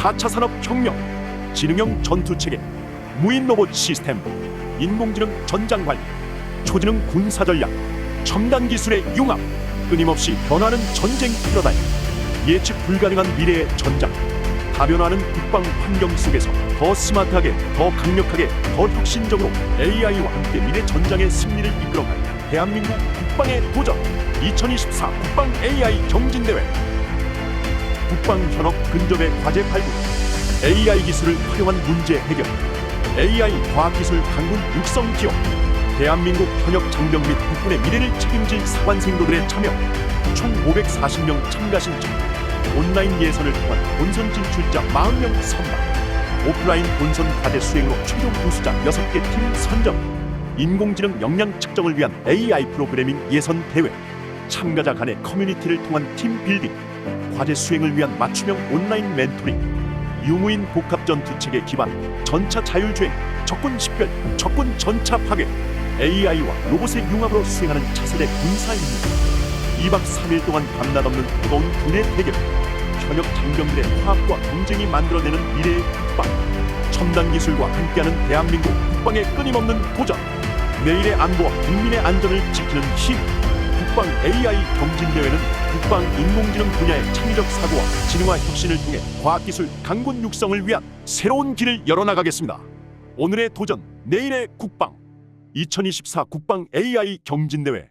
4차 산업혁명, 지능형 전투체계, 무인 로봇 시스템, 인공지능 전장 관리, 초지능 군사 전략, 첨단 기술의 융합, 끊임없이 변화하는 전쟁 패러다임, 예측 불가능한 미래의 전장, 다변화하는 국방 환경 속에서 더 스마트하게, 더 강력하게, 더 혁신적으로 AI와 함께 미래 전장의 승리를 이끌어갈 대한민국 국방의 도전 2024 국방 AI 경진대회 국방 현업 근접의 과제 발굴 AI 기술을 활용한 문제 해결 AI 과학기술 강군 육성 기업 대한민국 현역 장병 및 국군의 미래를 책임질 사관생도들의 참여 총 540명 참가 신청 온라인 예선을 통한 본선 진출자 40명 선발 오프라인 본선 과제 수행으로 최종 우수자 6개 팀 선정 인공지능 역량 측정을 위한 AI 프로그래밍 예선 대회 참가자 간의 커뮤니티를 통한 팀 빌딩 과제 수행을 위한 맞춤형 온라인 멘토링 유무인 복합 전투 체계 기반 전차 자율주행 적군 식별 적군 전차 파괴 AI와 로봇의 융합으로 수행하는 차세대 군사 임무 2박 3일 동안 밤낮 없는 뜨거운 군의 대결 현역 장병들의 화합과 경쟁이 만들어내는 미래의 국방 첨단 기술과 함께하는 대한민국 국방의 끊임없는 도전 내일의 안보와 국민의 안전을 지키는 힘 국방 AI 경진대회는 국방 인공지능 분야의 창의적 사고와 진흥화 혁신을 통해 과학기술 강군 육성을 위한 새로운 길을 열어나가겠습니다. 오늘의 도전, 내일의 국방 2024 국방 AI 경진대회